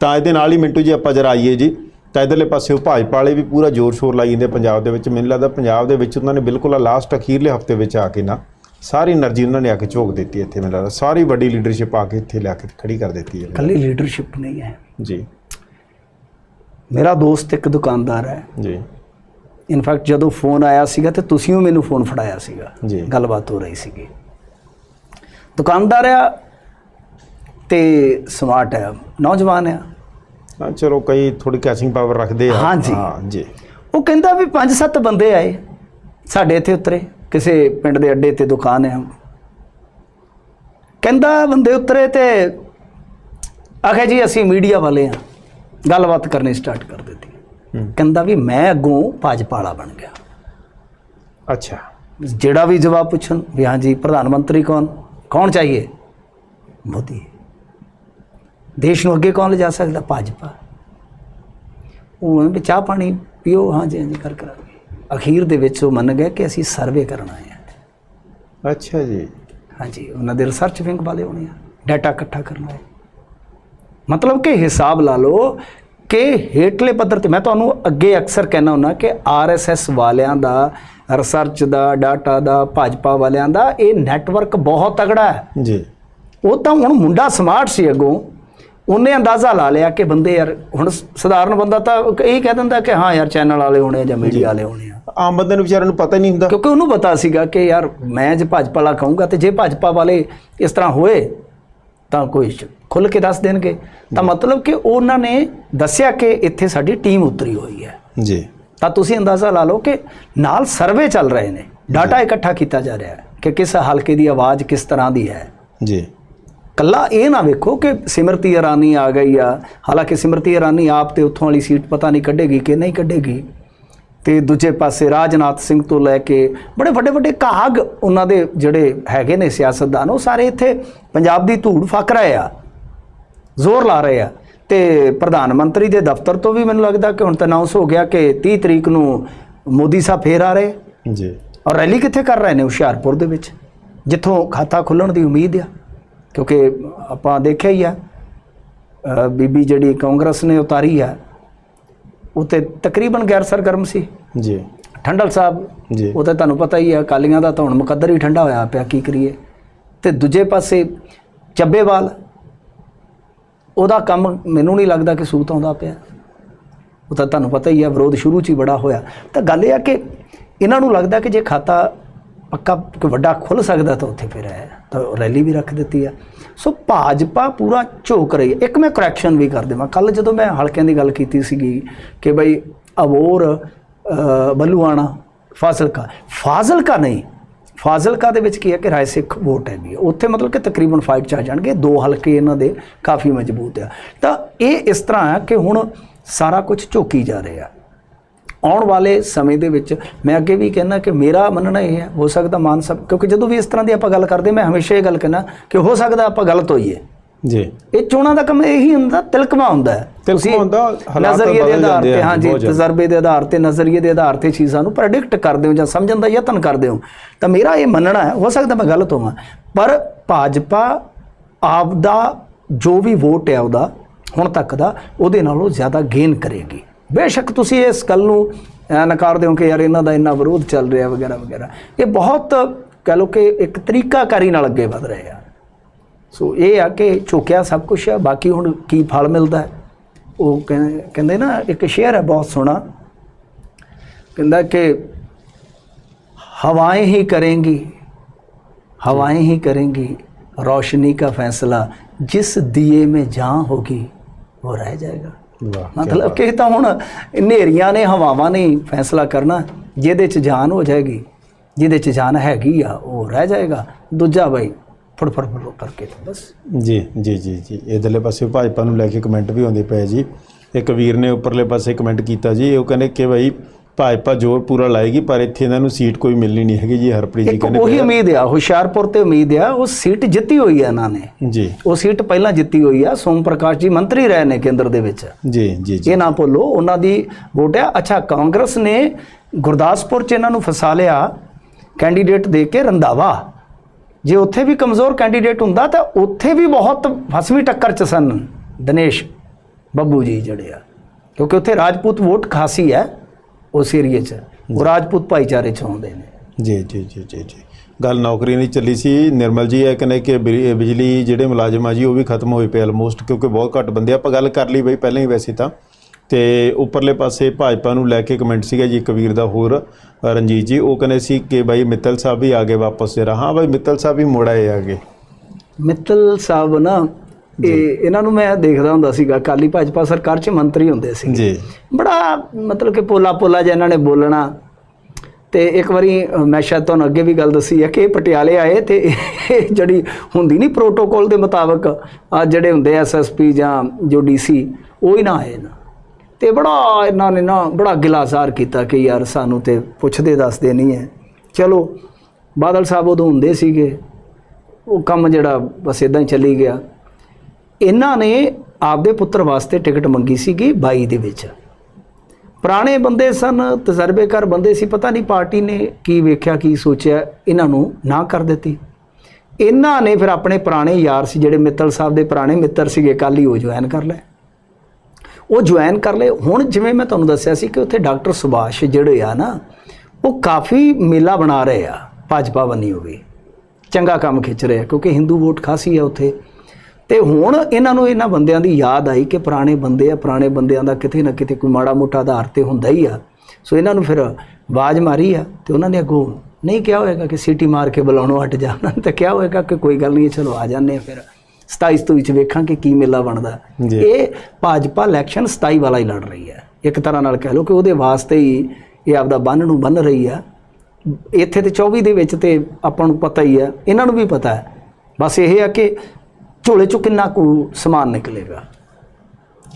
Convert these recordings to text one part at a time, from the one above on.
ਤਾਂ ਇਹਦੇ ਨਾਲ ਹੀ ਮਿੰਟੂ ਜੀ ਆਪਾਂ ਜਰਾ ਆਈਏ ਜੀ। ਤਾਂ ਇਧਰਲੇ ਪਾਸੇ ਉਹ ਭਾਜਪਾ ਵਾਲੇ ਵੀ ਪੂਰਾ ਜ਼ੋਰ ਸ਼ੋਰ ਲਾਈ ਜਾਂਦੇ ਪੰਜਾਬ ਦੇ ਵਿੱਚ। ਮੈਨੂੰ ਲੱਗਦਾ ਪੰਜਾਬ ਦੇ ਵਿੱਚ ਉਹਨਾਂ ਨੇ ਬਿਲਕੁਲ ਆ ਲਾਸਟ ਅਖੀਰਲੇ ਹਫ਼ਤੇ ਵਿੱਚ ਆ ਕੇ ਨਾ ਸਾਰੀ એનર્ਜੀ ਉਹਨਾਂ ਨੇ ਆ ਕੇ ਝੋਕ ਦਿੱਤੀ ਇੱਥੇ ਮੈਨੂੰ ਲੱਗਦਾ। ਸਾਰੀ ਵੱਡੀ ਲੀਡਰਸ਼ਿਪ ਆ ਕੇ ਇੱਥੇ ਲਿਆ ਕੇ ਖੜੀ ਕਰ ਦਿੱਤੀ ਹੈ ਕੱਲੀ ਲੀਡਰਸ਼ਿਪ ਨਹੀਂ ਹੈ। ਜੀ। ਮੇਰਾ ਦੋਸਤ ਇੱਕ ਦੁਕਾਨਦਾਰ ਹੈ। ਜੀ। ਇਨਫੈਕਟ ਜਦੋਂ ਫੋਨ ਆਇਆ ਸੀਗਾ ਤੇ ਤੁਸੀਂ ਉਹ ਮੈਨੂੰ ਫੋਨ ਫੜਾਇਆ ਸੀਗਾ। ਜੀ। ਗੱਲਬਾਤ ਹੋ ਰਹੀ ਸੀਗੀ। ਦੁਕਾਨਦਾਰ ਆ ਤੇ ਸਮਾਰਟ ਹੈ ਨੌਜਵਾਨ ਹੈ ਹਾਂ ਚਲੋ ਕਈ ਥੋੜੀ ਕੈਚਿੰਗ ਪਾਵਰ ਰੱਖਦੇ ਆ। ਹਾਂ ਜੀ। ਉਹ ਕਹਿੰਦਾ ਵੀ ਪੰਜ ਸੱਤ ਬੰਦੇ ਆਏ ਸਾਡੇ ਇੱਥੇ ਉਤਰੇ ਕਿਸੇ ਪਿੰਡ ਦੇ ਅੱਡੇ ਤੇ ਦੁਕਾਨ ਹੈ। ਕਹਿੰਦਾ ਬੰਦੇ ਉਤਰੇ ਤੇ ਆਖਿਆ ਜੀ ਅਸੀਂ ਮੀਡੀਆ ਵਾਲੇ ਆ। ਗੱਲਬਾਤ ਕਰਨੀ ਸਟਾਰਟ ਕਰ ਦਿੱਤੀ। ਹੂੰ। ਕਹਿੰਦਾ ਵੀ ਮੈਂ ਅੱਗੋਂ ਭਾਜਪਾ ਵਾਲਾ ਬਣ ਗਿਆ। ਅੱਛਾ। ਜਿਹੜਾ ਵੀ ਜਵਾਬ ਪੁੱਛਣ ਵੀ ਹਾਂ ਜੀ ਪ੍ਰਧਾਨ ਮੰਤਰੀ ਕੌਣ? ਕੌਣ ਚਾਹੀਏ? ਮੋਦੀ। ਦੇਸ਼ ਨੂੰ ਅੱਗੇ ਕੌਣ ਲਿਜਾ ਸਕਦਾ? ਭਾਜਪਾ। ਉਹ ਵੀ ਚਾਹ ਪਾਣੀ ਪੀਓ ਹਾਂ ਜੀ ਹਾਂ ਜੀ ਕਰ ਕਰਾਂਗੇ। ਅਖੀਰ ਦੇ ਵਿੱਚ ਉਹ ਮੰਨ ਗਏ ਕਿ ਅਸੀਂ ਸਰਵੇ ਕਰਨ ਆਏ ਹਾਂ। ਅੱਛਾ ਜੀ। ਹਾਂਜੀ ਉਹਨਾਂ ਦੇ ਰਿਸਰਚ ਵਿੰਗ ਵਾਲੇ ਹੋਣੇ ਆ ਡਾਟਾ ਇਕੱਠਾ ਕਰਨਾ ਹੈ ਮਤਲਬ ਕਿ ਹਿਸਾਬ ਲਾ ਲਓ ਕਿ ਹੇਠਲੇ ਪੱਧਰ ਤੇ ਮੈਂ ਤੁਹਾਨੂੰ ਅੱਗੇ ਅਕਸਰ ਕਹਿਣਾ ਹੁੰਦਾ ਕਿ ਆਰਐਸਐਸ ਵਾਲਿਆਂ ਦਾ ਰਿਸਰਚ ਦਾ ਡਾਟਾ ਦਾ ਭਾਜਪਾ ਵਾਲਿਆਂ ਦਾ ਇਹ ਨੈਟਵਰਕ ਬਹੁਤ ਤਗੜਾ ਹੈ। ਜੀ। ਉਹ ਤਾਂ ਹੁਣ ਮੁੰਡਾ ਸਮਾਰਟ ਸੀ ਅੱਗੋਂ। ਉਹਨੇ ਅੰਦਾਜ਼ਾ ਲਾ ਲਿਆ ਕਿ ਬੰਦੇ ਯਾਰ ਹੁਣ ਸਧਾਰਨ ਬੰਦਾ ਤਾਂ ਇਹ ਕਹਿ ਦਿੰਦਾ ਕਿ ਹਾਂ ਯਾਰ ਚੈਨਲ ਵਾਲੇ ਹੋਣੇ ਜਾਂ ਮੀਡੀਆ ਵਾਲੇ ਹੋਣੇ ਆ। ਆਮ ਬੰਦੇ ਨੂੰ ਵਿਚਾਰੇ ਨੂੰ ਪਤਾ ਹੀ ਨਹੀਂ ਹੁੰਦਾ। ਕਿਉਂਕਿ ਉਹਨੂੰ ਪਤਾ ਸੀਗਾ ਕਿ ਯਾਰ ਮੈਂ ਜੇ ਭਾਜਪਾ ਵਾਲਾ ਕਹੂੰਗਾ ਤੇ ਜੇ ਭਾਜਪਾ ਵਾਲੇ ਇਸ ਤਰ੍ਹਾਂ ਹੋਏ ਤਾਂ ਕੋਈ ਖੁੱਲ ਕੇ ਦੱਸ ਦੇਣਗੇ। ਤਾਂ ਮਤਲਬ ਕਿ ਉਹਨਾਂ ਨੇ ਦੱਸਿਆ ਕਿ ਇੱਥੇ ਸਾਡੀ ਟੀਮ ਉਤਰੀ ਹੋਈ ਹੈ। ਜੀ। ਤਾਂ ਤੁਸੀਂ ਅੰਦਾਜ਼ਾ ਲਾ ਲਓ ਕਿ ਨਾਲ ਸਰਵੇ ਚੱਲ ਰਹੇ ਨੇ। ਡਾਟਾ ਇਕੱਠਾ ਕੀਤਾ ਜਾ ਰਿਹਾ ਹੈ ਕਿ ਕਿਸ ਹਲਕੇ ਦੀ ਆਵਾਜ਼ ਕਿਸ ਤਰ੍ਹਾਂ ਦੀ ਹੈ। ਜੀ। ਕੱਲਾ ਇਹ ਨਾ ਵੇਖੋ ਕਿ ਸਿਮਰਤੀ ਇਰਾਨੀ ਆ ਗਈ ਆ। ਹਾਲਾਂਕਿ ਸਿਮਰਤੀ ਇਰਾਨੀ ਆਪ ਤੇ ਉੱਥੋਂ ਵਾਲੀ ਸੀਟ ਪਤਾ ਨਹੀਂ ਕੱਢੇਗੀ ਕਿ ਨਹੀਂ ਕੱਢੇਗੀ। ਤੇ ਦੂਜੇ ਪਾਸੇ ਰਾਜਨਾਥ ਸਿੰਘ ਤੋਂ ਲੈ ਕੇ ਬੜੇ ਵੱਡੇ ਵੱਡੇ ਕਾਗ ਉਹਨਾਂ ਦੇ ਜਿਹੜੇ ਹੈਗੇ ਨੇ ਸਿਆਸਤਦਾਨ ਉਹ ਸਾਰੇ ਇੱਥੇ ਪੰਜਾਬ ਦੀ ਧੂੜ ਫੱਕ ਰਹੇ ਆ ਜ਼ੋਰ ਲਾ ਰਹੇ ਆ। ਤੇ ਪ੍ਰਧਾਨ ਮੰਤਰੀ ਦੇ ਦਫ਼ਤਰ ਤੋਂ ਵੀ ਮੈਨੂੰ ਲੱਗਦਾ ਕਿ ਹੁਣ ਤਾਂ ਅਨਾਉਂਸ ਹੋ ਗਿਆ ਕਿ 30 ਤਰੀਕ ਨੂੰ ਮੋਦੀ ਸਾਹਿਬ ਫੇਰ ਆ ਰਹੇ। ਜੀ। ਔਰ ਰੈਲੀ ਕਿੱਥੇ ਕਰ ਰਹੇ ਨੇ ਹੁਸ਼ਿਆਰਪੁਰ ਦੇ ਵਿੱਚ ਜਿੱਥੋਂ ਖਾਤਾ ਖੁੱਲਣ ਦੀ ਉਮੀਦ ਆ? ਕਿਉਂਕਿ ਆਪਾਂ ਦੇਖਿਆ ਹੀ ਆ ਬੀਬੀ ਜਿਹੜੀ ਕਾਂਗਰਸ ਨੇ ਉਤਾਰੀ ਆ ਉਹ ਤੇ ਤਕਰੀਬਨ ਗੈਰ ਸਰਗਰਮ ਸੀ। ਜੀ। ਠੰਡਲ ਸਾਹਿਬ ਜੀ। ਉਹ ਤਾਂ ਤੁਹਾਨੂੰ ਪਤਾ ਹੀ ਆ ਅਕਾਲੀਆਂ ਦਾ ਤਾਂ ਹੁਣ ਮੁਕੱਦਰ ਹੀ ਠੰਡਾ ਹੋਇਆ ਪਿਆ ਕੀ ਕਰੀਏ। ਤੇ ਦੂਜੇ ਪਾਸੇ ਚੱਬੇਵਾਲ ਉਹਦਾ ਕੰਮ ਮੈਨੂੰ ਨਹੀਂ ਲੱਗਦਾ ਕਿ ਸੂਤ ਆਉਂਦਾ ਪਿਆ। ਉਹ ਤਾਂ ਤੁਹਾਨੂੰ ਪਤਾ ਹੀ ਆ ਵਿਰੋਧ ਸ਼ੁਰੂ 'ਚ ਹੀ ਬੜਾ ਹੋਇਆ। ਤਾਂ ਗੱਲ ਇਹ ਆ ਕਿ ਇਹਨਾਂ ਨੂੰ ਲੱਗਦਾ ਕਿ ਜੇ ਖਾਤਾ ਪੱਕਾ ਕੋਈ ਵੱਡਾ ਖੁੱਲ ਸਕਦਾ ਤਾਂ ਉੱਥੇ ਫਿਰ ਹੈ, ਤਾਂ ਰੈਲੀ ਵੀ ਰੱਖ ਦਿੱਤੀ ਆ। ਸੋ ਭਾਜਪਾ ਪੂਰਾ ਝੋਕ ਰਹੀ ਹੈ। ਇੱਕ ਮੈਂ ਕਰੈਕਸ਼ਨ ਵੀ ਕਰ ਦੇਵਾਂ। ਕੱਲ ਜਦੋਂ ਮੈਂ ਹਲਕਿਆਂ ਦੀ ਗੱਲ ਕੀਤੀ ਸੀਗੀ ਕਿ ਬਈ ਅਬੋਰ ਬੱਲੂਆਣਾ, ਫਾਜ਼ਿਲਕਾ ਫਾਜ਼ਿਲਕਾ ਨਹੀਂ, ਫਾਜ਼ਿਲਕਾ ਦੇ ਵਿੱਚ ਕੀ ਹੈ ਕਿ ਰਾਏ ਸਿੱਖ ਵੋਟ ਹੈਗੀ ਹੈ। ਉੱਥੇ ਮਤਲਬ ਕਿ ਤਕਰੀਬਨ ਫਾਈਟ ਚ ਆ ਜਾਣਗੇ। ਦੋ ਹਲਕੇ ਇਹਨਾਂ ਦੇ ਕਾਫੀ ਮਜ਼ਬੂਤ ਆ। ਤਾਂ ਇਹ ਇਸ ਤਰ੍ਹਾਂ ਆ ਕਿ ਹੁਣ ਸਾਰਾ ਕੁਝ ਝੋਕੀ ਜਾ ਰਿਹਾ। ਆਉਣ ਵਾਲੇ ਸਮੇਂ ਦੇ ਵਿੱਚ ਮੈਂ ਅੱਗੇ ਵੀ ਕਹਿੰਦਾ ਕਿ ਮੇਰਾ ਮੰਨਣਾ ਇਹ ਹੈ ਹੋ ਸਕਦਾ ਮਾਨ ਸਾਹਿਬ ਕਿਉਂਕਿ ਜਦੋਂ ਵੀ ਇਸ ਤਰ੍ਹਾਂ ਦੀ ਆਪਾਂ ਗੱਲ ਕਰਦੇ ਮੈਂ ਹਮੇਸ਼ਾ ਇਹ ਗੱਲ ਕਹਿੰਦਾ ਕਿ ਹੋ ਸਕਦਾ ਆਪਾਂ ਗਲਤ ਹੋਈਏ ਜੀ। ਇਹ ਚੋਣਾਂ ਦਾ ਕੰਮ ਇਹੀ ਹੁੰਦਾ ਤਿਲਕਮਾ ਹੁੰਦਾ ਹੈ। ਤਿਲਕਮਾ ਹੁੰਦਾ, ਹਾਲਾਤ ਨਜ਼ਰੀਏ ਦੇ ਆਧਾਰ ਤੇ ਬਹੁਤ ਜ਼ਿਆਦਾ। ਤਜਰਬੇ ਦੇ ਆਧਾਰ ਤੇ ਨਜ਼ਰੀਏ ਦੇ ਆਧਾਰ ਤੇ ਚੀਜ਼ਾਂ ਨੂੰ ਪ੍ਰੈਡਿਕਟ ਕਰਦੇ ਹੋ ਜਾਂ ਸਮਝਣ ਦਾ ਯਤਨ ਕਰਦੇ ਹੋ ਤਾਂ ਮੇਰਾ ਇਹ ਮੰਨਣਾ ਹੈ ਹੋ ਸਕਦਾ ਮੈਂ ਗਲਤ ਹੋਵਾਂ ਪਰ ਭਾਜਪਾ ਆਪ ਦਾ ਜੋ ਵੀ ਵੋਟ ਹੈ ਉਹਦਾ ਹੁਣ ਤੱਕ ਦਾ ਉਹਦੇ ਨਾਲੋਂ ਜ਼ਿਆਦਾ ਗੇਨ ਕਰੇਗੀ। ਬੇਸ਼ੱਕ ਤੁਸੀਂ ਇਸ ਗੱਲ ਨੂੰ ਅਹ, ਨਕਾਰਦੇ ਹੋ ਕਿ ਯਾਰ ਇਹਨਾਂ ਦਾ ਇੰਨਾ ਵਿਰੋਧ ਚੱਲ ਰਿਹਾ ਵਗੈਰਾ ਵਗੈਰਾ ਇਹ ਬਹੁਤ ਕਹ ਲਓ ਕਿ ਇੱਕ ਤਰੀਕਾਕਾਰੀ ਨਾਲ ਅੱਗੇ ਵਧ ਰਹੇ ਆ ਸੋ ਇਹ ਆ ਕਿ ਝੁਕਿਆ ਸਭ ਕੁਝ ਆ ਬਾਕੀ ਹੁਣ ਕੀ ਫਲ ਮਿਲਦਾ ਹੈ ਉਹ ਕਹਿੰਦੇ ਕਹਿੰਦੇ ਨਾ ਇੱਕ ਸ਼ੇਅਰ ਹੈ ਬਹੁਤ ਸੋਹਣਾ ਕਹਿੰਦਾ ਕਿ हवाएं ही करेंगी हवाएं ही करेंगी रोशनी का फैसला जिस दिए में जान होगी वो रह जाएगा ਵਾਹ ਮਤਲਬ ਕਿ ਤਾਂ ਹੁਣ ਹਨੇਰੀਆਂ ਨੇ ਹਵਾਵਾਂ ਨੇ ਫੈਸਲਾ ਕਰਨਾ ਜਿਹਦੇ ਚ ਜਾਨ ਹੋ ਜਾਏਗੀ ਜਿਹਦੇ ਚ ਜਾਨ ਹੈਗੀ ਆ ਉਹ ਰਹਿ ਜਾਏਗਾ। ਦੂਜਾ ਬਈ ਫੜ ਫੜ ਫੜ ਕਰਕੇ ਬਸ। ਜੀ ਜੀ ਜੀ ਜੀ। ਇਧਰਲੇ ਪਾਸੇ ਭਾਜਪਾ ਨੂੰ ਲੈ ਕੇ ਕਮੈਂਟ ਵੀ ਆਉਂਦੇ ਪਏ ਜੀ। ਇੱਕ ਵੀਰ ਨੇ ਉੱਪਰਲੇ ਪਾਸੇ ਕਮੈਂਟ ਕੀਤਾ ਜੀ ਉਹ ਕਹਿੰਦੇ ਕਿ ਭਾਈ ਭਾਜਪਾ ਜ਼ੋਰ ਪੂਰਾ ਲਾਏਗੀ ਪਰ ਇੱਥੇ ਇਹਨਾਂ ਨੂੰ ਸੀਟ ਕੋਈ ਮਿਲਣੀ ਨਹੀਂ ਹੈਗੀ ਜੀ ਹਰਪ੍ਰੀਤ ਜੀ ਕਹਿੰਦੇ ਉਹੀ ਉਮੀਦ ਆ ਹੁਸ਼ਿਆਰਪੁਰ ਤੇ ਉਮੀਦ ਆ ਉਹ ਸੀਟ ਜਿੱਤੀ ਹੋਈ ਆ ਇਹਨਾਂ ਨੇ। ਜੀ। ਉਹ ਸੀਟ ਪਹਿਲਾਂ ਜਿੱਤੀ ਹੋਈ ਆ ਸੋਮ ਪ੍ਰਕਾਸ਼ ਜੀ ਮੰਤਰੀ ਰਹੇ ਨੇ ਕੇਂਦਰ ਦੇ ਵਿੱਚ। ਜੀ ਜੀ ਜੀ। ਇਹ ਨਾ ਭੁੱਲੋ ਉਹਨਾਂ ਦੀ ਵੋਟ ਆ। ਅੱਛਾ ਕਾਂਗਰਸ ਨੇ ਗੁਰਦਾਸਪੁਰ ਚ ਇਹਨਾਂ ਨੂੰ ਫਸਾ ਲਿਆ ਕੈਂਡੀਡੇਟ ਦੇ ਕੇ ਰੰਧਾਵਾ। ਜੇ ਉੱਥੇ ਵੀ ਕਮਜ਼ੋਰ ਕੈਂਡੀਡੇਟ ਹੁੰਦਾ ਤਾਂ ਉੱਥੇ ਵੀ ਬਹੁਤ ਫਸਵੀਂ ਟੱਕਰ ਚ ਸਨ ਦਿਨੇਸ਼ ਬੱਬੂ ਜੀ ਜਿਹੜੇ ਆ। ਕਿਉਂਕਿ ਉੱਥੇ ਰਾਜਪੂਤ ਵੋਟ ਖਾਸੀ ਹੈ। ਉਸ ਏਰੀਏ 'ਚ। ਉਹ ਰਾਜਪੂਤ ਭਾਈਚਾਰੇ 'ਚ ਆਉਂਦੇ ਨੇ। ਜੀ ਜੀ ਜੀ ਜੀ ਜੀ। ਗੱਲ ਨੌਕਰੀ ਨਹੀਂ ਚੱਲੀ ਸੀ। ਨਿਰਮਲ ਜੀ ਇਹ ਕਹਿੰਦੇ ਕਿ ਬਿਜ- ਬਿਜਲੀ ਜਿਹੜੇ ਮੁਲਾਜ਼ਮ ਆ ਜੀ ਉਹ ਵੀ ਖਤਮ ਹੋਏ ਪਏ ਆਲਮੋਸਟ ਕਿਉਂਕਿ ਬਹੁਤ ਘੱਟ ਬੰਦੇ। ਆਪਾਂ ਗੱਲ ਕਰ ਲਈ ਬਈ ਪਹਿਲਾਂ ਹੀ ਵੈਸੇ ਤਾਂ। ਤੇ ਉੱਪਰਲੇ ਪਾਸੇ ਭਾਜਪਾ ਨੂੰ ਲੈ ਕੇ ਕਮੈਂਟ ਸੀਗਾ ਜੀ ਕਬੀਰ ਦਾ ਹੋਰ ਰਣਜੀਤ ਜੀ। ਉਹ ਕਹਿੰਦੇ ਸੀ ਕਿ ਬਾਈ ਮਿੱਤਲ ਸਾਹਿਬ ਵੀ ਆ ਗਏ ਵਾਪਸ ਜਰਾ। ਹਾਂ ਬਾਈ ਮਿੱਤਲ ਸਾਹਿਬ ਵੀ ਮੁੜ ਆਏ ਆਗੇ ਮਿੱਤਲ ਸਾਹਿਬ ਨਾ ਇਹ ਇਹਨਾਂ ਨੂੰ ਮੈਂ ਦੇਖਦਾ ਹੁੰਦਾ ਸੀਗਾ ਕਾਲੀ ਭਾਜਪਾ ਸਰਕਾਰ 'ਚ ਮੰਤਰੀ ਹੁੰਦੇ ਸੀ। ਜੀ। ਬੜਾ ਮਤਲਬ ਕਿ ਪੋਲਾ ਪੋਲਾ ਜਿਹਾ ਇਹਨਾਂ ਨੇ ਬੋਲਣਾ। ਤੇ ਇੱਕ ਵਾਰੀ ਮੈਂ ਸ਼ਾਇਦ ਤੁਹਾਨੂੰ ਅੱਗੇ ਵੀ ਗੱਲ ਦੱਸੀ ਹੈ ਕਿ ਇਹ ਪਟਿਆਲੇ ਆਏ ਤੇ ਇਹ ਜਿਹੜੀ ਹੁੰਦੀ ਨਹੀਂ ਪ੍ਰੋਟੋਕਾਲ ਦੇ ਮੁਤਾਬਕ ਆ ਜਿਹੜੇ ਹੁੰਦੇ ਐਸਐਸਪੀ ਜਾਂ ਜੋ ਡੀਸੀ ਉਹ ਹੀ ਨਾ ਆਏ ਨਾ। ਤੇ ਬੜਾ ਇਹਨਾਂ ਨੇ ਨਾ ਬੜਾ ਗਿਲਾਜ਼ਾਰ ਕੀਤਾ ਕਿ ਯਾਰ ਸਾਨੂੰ ਤੇ ਪੁੱਛਦੇ ਦੱਸਦੇ ਨਹੀਂ ਹੈ ਚਲੋ ਬਾਦਲ ਸਾਹਿਬ ਉਦੋਂ ਹੁੰਦੇ ਸੀਗੇ। ਉਹ ਕੰਮ ਜਿਹੜਾ ਬਸ ਇਦਾਂ ਹੀ ਚੱਲੀ ਗਿਆ। ਇਹਨਾਂ ਨੇ ਆਪਦੇ ਪੁੱਤਰ ਵਾਸਤੇ ਟਿਕਟ ਮੰਗੀ ਸੀਗੀ 22 ਦੇ ਵਿੱਚ। ਪੁਰਾਣੇ ਬੰਦੇ ਸਨ, ਤਜਰਬੇਕਾਰ ਬੰਦੇ ਸੀ, ਪਤਾ ਨਹੀਂ ਪਾਰਟੀ ਨੇ ਕੀ ਵੇਖਿਆ, ਕੀ ਸੋਚਿਆ, ਇਹਨਾਂ ਨੂੰ ਨਾ ਕਰ ਦਿੱਤੀ। ਇਹਨਾਂ ਨੇ ਫਿਰ ਆਪਣੇ ਪੁਰਾਣੇ ਯਾਰ ਸੀ, ਜਿਹੜੇ ਮਿੱਤਲ ਸਾਹਿਬ ਦੇ ਪੁਰਾਣੇ ਮਿੱਤਰ ਸੀਗੇ ਕੱਲ ਹੀ ਉਹ ਜੁਆਇਨ ਕਰ ਲਏ। ਉਹ ਜੁਆਇਨ ਕਰ ਲਏ। ਹੁਣ ਜਿਵੇਂ ਮੈਂ ਤੁਹਾਨੂੰ ਦੱਸਿਆ ਸੀ ਕਿ ਉੱਥੇ ਡਾਕਟਰ ਸੁਭਾਸ਼ ਜਿਹੜੇ ਆ ਨਾ, ਉਹ ਕਾਫੀ ਮੇਲਾ ਬਣਾ ਰਹੇ ਆ, ਭਾਜਪਾ ਬੰਨੀ ਹੋ ਗਈ ਚੰਗਾ ਕੰਮ ਖਿੱਚ ਰਹੇ ਆ, ਕਿਉਂਕਿ ਹਿੰਦੂ ਵੋਟ ਖਾਸੀ ਆ ਉੱਥੇ। ਤੇ ਹੁਣ ਇਹਨਾਂ ਨੂੰ ਇਹਨਾਂ ਬੰਦਿਆਂ ਦੀ ਯਾਦ ਆਈ ਕਿ ਪੁਰਾਣੇ ਬੰਦੇ ਆ ਪੁਰਾਣੇ ਬੰਦਿਆਂ ਦਾ ਕਿਤੇ ਨਾ ਕਿਤੇ ਕੋਈ ਮਾੜਾ ਮੋਟਾ ਆਧਾਰ ਤੇ ਹੁੰਦਾ ਹੀ ਆ। ਸੋ ਇਹਨਾਂ ਨੂੰ ਫਿਰ ਆਵਾਜ਼ ਮਾਰੀ ਆ ਤੇ ਉਹਨਾਂ ਨੇ ਅੱਗੋਂ ਨਹੀਂ ਕਿਹਾ ਹੋਏਗਾ ਕਿ ਸੀਟੀ ਮਾਰ ਕੇ ਬੁਲਾਉਣੋਂ ਹਟ ਜਾਣਾ ਤੇ ਕਿਹਾ ਹੋਏਗਾ ਕਿ ਕੋਈ ਗੱਲ ਨਹੀਂ ਚਲੋ ਆ ਜਾਂਦੇ ਆ ਫਿਰ। 27 ਤੋਂ ਵਿੱਚ ਵੇਖਾਂ ਕਿ ਕੀ ਮੇਲਾ ਬਣਦਾ। ਇਹ ਭਾਜਪਾ ਇਲੈਕਸ਼ਨ 27 ਵਾਲਾ ਹੀ ਲੜ ਰਹੀ ਹੈ ਇੱਕ ਤਰ੍ਹਾਂ ਨਾਲ ਕਹਿ ਲਓ ਕਿ ਉਹਦੇ ਵਾਸਤੇ ਹੀ ਇਹ ਆਪਦਾ ਬੰਨ ਨੂੰ ਬੰਨ ਰਹੀ ਆ। ਇੱਥੇ ਤੇ 24 ਦੇ ਵਿੱਚ ਤੇ ਆਪਾਂ ਨੂੰ ਪਤਾ ਹੀ ਆ। ਇਹਨਾਂ ਨੂੰ ਵੀ ਪਤਾ ਹੈ। ਬਸ ਇਹ ਆ ਕਿ ਝੋਲੇ ਚੋਂ ਕਿੰਨਾ ਕੁ ਸਮਾਨ ਨਿਕਲੇਗਾ?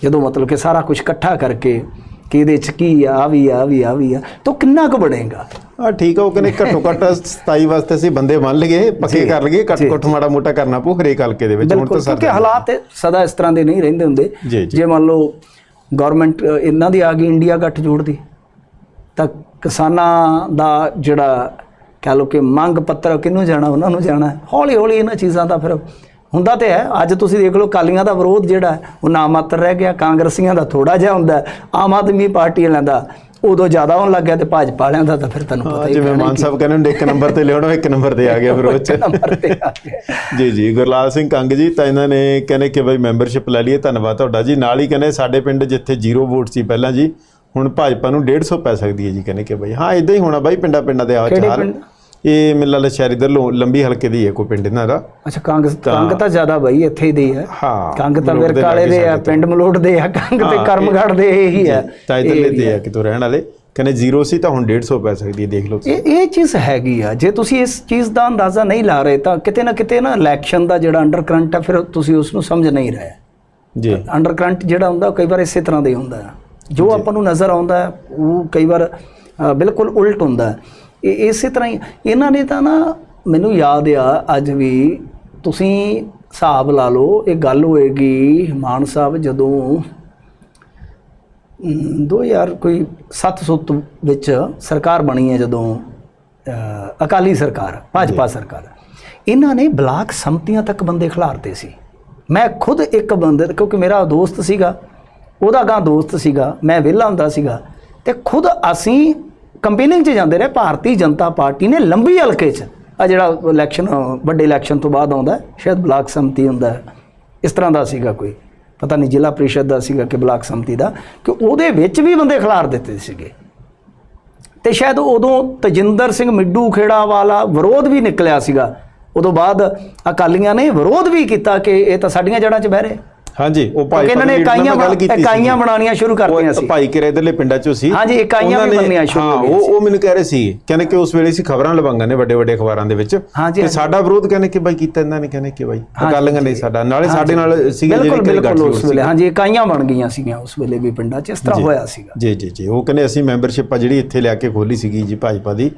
ਜਦੋਂ ਮਤਲਬ ਕਿ ਸਾਰਾ ਕੁਝ ਇਕੱਠਾ ਕਰਕੇ ਕਿ ਇਹਦੇ ਚ ਕੀ ਆ ਵੀ ਆ ਵੀ ਆ ਵੀ ਆ ਤਾਂ ਕਿੰਨਾ ਕੁ ਬਣੇਗਾ? ਆ ਠੀਕ ਆ ਉਹ ਕਹਿੰਦੇ ਘੱਟੋ ਘੱਟ 27 ਵਾਸਤੇ ਅਸੀਂ ਬੰਦੇ ਮੰਨ ਲਈਏ ਪੱਕੇ ਕਰ ਲਈਏ ਘੱਟ ਘੱਟ ਮਾੜਾ ਮੋਟਾ ਕਰਨਾ ਪਊ ਹਰੇਕ ਹਲਕੇ ਦੇ ਵਿੱਚ ਹੁਣ ਤਾਂ ਸਰ ਕਿਉਂਕਿ ਹਾਲਾਤ ਸਦਾ ਇਸ ਤਰ੍ਹਾਂ ਦੇ ਨਹੀਂ ਰਹਿੰਦੇ ਹੁੰਦੇ। ਜੀ, ਮੰਨ ਲਓ ਗਵਰਨਮੈਂਟ ਇਹਨਾਂ ਦੀ ਆ ਗਈ ਇੰਡੀਆ ਗੱਠ ਜੋੜਦੀ ਤਾਂ ਕਿਸਾਨਾਂ ਦਾ ਜਿਹੜਾ ਕਹ ਲਓ ਕਿ ਮੰਗ ਪੱਤਰ ਕਿਹਨੂੰ ਜਾਣਾ ਉਹਨਾਂ ਨੂੰ ਜਾਣਾ ਹੌਲੀ ਹੌਲੀ ਇਹਨਾਂ ਚੀਜ਼ਾਂ ਦਾ ਫਿਰ ਹੁੰਦਾ ਤੇ ਹੈ। ਅੱਜ ਤੁਸੀਂ ਦੇਖ ਲਓ ਕਾਲੀਆਂ ਦਾ ਵਿਰੋਧ ਜਿਹੜਾ ਉਹ ਨਾਮਾਤਰ ਰਹਿ ਗਿਆ ਕਾਂਗਰਸੀਆਂ ਦਾ ਥੋੜਾ ਜਿਹਾ ਹੁੰਦਾ ਆਮ ਆਦਮੀ ਪਾਰਟੀ ਵਾਲਿਆਂ ਦਾ ਉਦੋਂ ਜ਼ਿਆਦਾ ਹੋਣ ਲੱਗ ਗਿਆ ਤੇ ਭਾਜਪਾ ਵਾਲਿਆਂ ਦਾ ਤਾਂ ਫਿਰ ਤੁਹਾਨੂੰ ਪਤਾ ਹਾਂ, ਹੀ ਜਿਵੇਂ ਮਾਨ ਸਾਹਿਬ ਕਹਿੰਦੇ ਨੇ ਇੱਕ ਨੰਬਰ ਤੇ ਲਿਆਉਣਾ ਇੱਕ ਨੰਬਰ ਤੇ ਆ ਗਿਆ ਫਿਰ ਉਹ ਚ। ਜੀ ਜੀ ਗੁਰਲਾਲ ਸਿੰਘ ਕੰਗ ਜੀ ਤਾਂ ਇਹਨਾਂ ਨੇ ਕਹਿੰਦੇ ਕਿ ਬਈ ਮੈਂਬਰਸ਼ਿਪ ਲੈ ਲਈਏ ਧੰਨਵਾਦ ਤੁਹਾਡਾ ਜੀ। ਨਾਲ ਹੀ ਕਹਿੰਦੇ ਸਾਡੇ ਪਿੰਡ ਜਿੱਥੇ ਜ਼ੀਰੋ ਵੋਟ ਸੀ ਪਹਿਲਾਂ ਜੀ ਹੁਣ ਭਾਜਪਾ ਨੂੰ 150 ਪੈ ਸਕਦੀ ਹੈ ਜੀ ਕਹਿੰਦੇ ਕਿ ਬਈ। ਹਾਂ ਇਦਾਂ ਹੀ ਹੋਣਾ ਬਾਈ ਪਿੰਡਾਂ ਪਿੰਡਾਂ ਦੇ ਆ ਕਿਹੜੇ ਹਾਲ ਪਿੰਡ? ਇਹ ਮਿਲਾ ਸ਼ਹਿਰੀ ਦਰ ਲੰਬੀ ਹਲਕੇ ਦੀ ਹੈ ਕੋਈ ਪਿੰਡ ਇਹਨਾਂ ਦਾ। ਅੱਛਾ ਕੰਗ ਕੰਗ ਤਾਂ ਜ਼ਿਆਦਾ ਬਈ ਇੱਥੇ ਹੀ ਦੇ ਹੈ। ਹਾਂ ਕੰਗ ਤਾਂ ਵਿਰਕਾਲੇ ਦੇ ਆ ਪਿੰਡ ਮਲੋਟ ਦੇ ਆ ਕੰਗ ਤੇ ਕਰਮਗੜ ਦੇ ਇਹੀ ਹੈ ਤਾਂ ਇਧਰਲੇ ਤੇ ਆ ਕਿਤੋਂ ਰਹਿਣ ਵਾਲੇ। ਕਹਿੰਦੇ ਜ਼ੀਰੋ ਸੀ ਤਾਂ ਹੁਣ 150 ਪੈ ਸਕਦੀ ਹੈ ਦੇਖ ਲਓ ਤੁਸੀਂ। ਇਹ ਇਹ ਚੀਜ਼ ਹੈਗੀ ਆ। ਜੇ ਤੁਸੀਂ ਇਸ ਚੀਜ਼ ਦਾ ਅੰਦਾਜ਼ਾ ਨਹੀਂ ਲਾ ਰਹੇ ਤਾਂ ਕਿਤੇ ਨਾ ਕਿਤੇ ਨਾ ਇਲੈਕਸ਼ਨ ਦਾ ਜਿਹੜਾ ਅੰਡਰ ਕਰੰਟ ਹੈ ਫਿਰ ਤੁਸੀਂ ਉਸ ਨੂੰ ਸਮਝ ਨਹੀਂ ਰਹੇ। ਜੀ। ਅੰਡਰ ਕਰੰਟ ਜਿਹੜਾ ਹੁੰਦਾ ਕਈ ਵਾਰ ਇਸੇ ਤਰ੍ਹਾਂ ਦਾ ਹੁੰਦਾ। ਜੋ ਆਪਾਂ ਨੂੰ ਨਜ਼ਰ ਆਉਂਦਾ ਉਹ ਕਈ ਵਾਰ ਬਿਲਕੁਲ ਉਲਟ ਹੁੰਦਾ। ਹੈ ਇਹ ਇਸੇ ਤਰ੍ਹਾਂ ਹੀ ਇਹਨਾਂ ਨੇ ਤਾਂ ਨਾ ਮੈਨੂੰ ਯਾਦ ਆ ਅੱਜ ਵੀ ਤੁਸੀਂ ਹਿਸਾਬ ਲਾ ਲਓ ਇਹ ਗੱਲ ਹੋਏਗੀ ਮਾਨ ਸਾਹਿਬ ਜਦੋਂ ਅਮ, 2000 ਕੋਈ 700 ਵਿੱਚ ਸਰਕਾਰ ਬਣੀ ਹੈ ਜਦੋਂ ਅਕਾਲੀ ਸਰਕਾਰ ਭਾਜਪਾ ਸਰਕਾਰ। ਇਹਨਾਂ ਨੇ ਬਲਾਕ ਸੰਮਤੀਆਂ ਤੱਕ ਬੰਦੇ ਖਿਲਾਰਦੇ ਸੀ। ਮੈਂ ਖੁਦ ਇੱਕ ਬੰਦੇ ਕਿਉਂਕਿ ਮੇਰਾ ਦੋਸਤ ਸੀਗਾ ਉਹਦਾ ਗਾਂ ਦੋਸਤ ਸੀਗਾ ਮੈਂ ਵਿਹਲਾ ਹੁੰਦਾ ਸੀਗਾ ਤੇ ਖੁਦ ਅਸੀਂ ਕੰਪੇਨਿੰਗ 'ਚ ਜਾਂਦੇ ਰਹੇ। ਭਾਰਤੀ ਜਨਤਾ ਪਾਰਟੀ ਨੇ ਲੰਬੀ ਹਲਕੇ 'ਚ। ਆ ਜਿਹੜਾ ਇਲੈਕਸ਼ਨ ਵੱਡੇ ਇਲੈਕਸ਼ਨ ਤੋਂ ਬਾਅਦ ਆਉਂਦਾ, ਸ਼ਾਇਦ ਬਲਾਕ ਸੰਮਤੀ ਹੁੰਦਾ ਇਸ ਤਰ੍ਹਾਂ ਦਾ ਸੀਗਾ ਕੋਈ। ਪਤਾ ਨਹੀਂ ਜ਼ਿਲ੍ਹਾ ਪ੍ਰੀਸ਼ਦ ਦਾ ਸੀਗਾ ਕਿ ਬਲਾਕ ਸੰਮਤੀ ਦਾ। ਕਿ ਉਹਦੇ ਵਿੱਚ ਵੀ ਬੰਦੇ ਖਿਲਾਰ ਦਿੱਤੇ ਸੀਗੇ। ਤੇ ਸ਼ਾਇਦ ਉਦੋਂ ਤਜਿੰਦਰ ਸਿੰਘ ਮਿੱਡੂ ਖੇੜਾ ਵਾਲਾ ਵਿਰੋਧ ਵੀ ਨਿਕਲਿਆ ਸੀਗਾ। ਉਦੋਂ ਬਾਅਦ ਅਕਾਲੀਆਂ ਨੇ ਵਿਰੋਧ ਵੀ ਕੀਤਾ ਕਿ ਇਹ ਤਾਂ ਸਾਡੀਆਂ ਜੜ੍ਹਾਂ 'ਚ ਬਹਿ ਰਹੇ। ਹਾਂਜੀ ਉਹ ਭਾਈ ਇਹਨਾਂ ਨੇ ਇਕਾਈਆਂ ਗੱਲ ਇਕਾਈਆਂ ਬਣਾਉਣੀਆਂ ਸ਼ੁਰੂ ਕਰਤੀਆਂ ਸੀ। ਭਾਈ ਕਿਰੇ ਇਧਰਲੇ ਪਿੰਡਾਂ ਚੋਂ ਸੀ। ਹਾਂਜੀ, ਇਕਾਈਆਂ ਵੀ ਬਣਨੀਆਂ ਸ਼ੁਰੂ ਹਾਂ ਗਈਆਂ ਉਹ ਉਹ ਮੈਨੂੰ ਕਹਿ ਰਹੇ ਸੀ ਕਹਿੰਦੇ ਕਿ ਉਸ ਵੇਲੇ ਸੀ ਖਬਰਾਂ ਲਵਾਂਗਾ ਨੇ ਵੱਡੇ ਵੱਡੇ ਅਖਬਾਰਾਂ ਦੇ ਵਿੱਚ। ਤੇ। ਸਾਡਾ ਵਿਰੋਧ ਕਹਿੰਦੇ ਕਿ ਬਾਈ ਕੀਤਾ ਇਹਨਾਂ ਨੇ ਕਹਿੰਦੇ ਕਿ ਬਾਈ ਅਕਾਲੀਆਂ ਨੇ ਸਾਡਾ। ਨਾਲੇ ਸਾਡੇ ਨਾਲ ਸੀਗੇ ਬਿਲਕੁਲ ਜਿਹੜੇ ਬਿਲਕੁਲ ਉਸ ਵੇਲੇ। ਹਾਂਜੀ ਇਕਾਈਆਂ ਬਣ ਗਈਆਂ ਸੀਗੀਆਂ ਉਸ ਵੇਲੇ ਵੀ ਪਿੰਡਾਂ 'ਚ ਇਸ ਤਰ੍ਹਾਂ ਹੋਇਆ ਸੀਗਾ। ਜੀ ਜੀ ਜੀ। ਉਹ ਕਹਿੰਦੇ ਅਸੀਂ ਮੈਂਬਰਸ਼ਿਪ ਆ ਜਿਹੜੀ ਇੱਥੇ ਲਿਆ ਕੇ ਖੋਲੀ ਸੀਗੀ ਜੀ ਭਾਜਪਾ ਦੀ।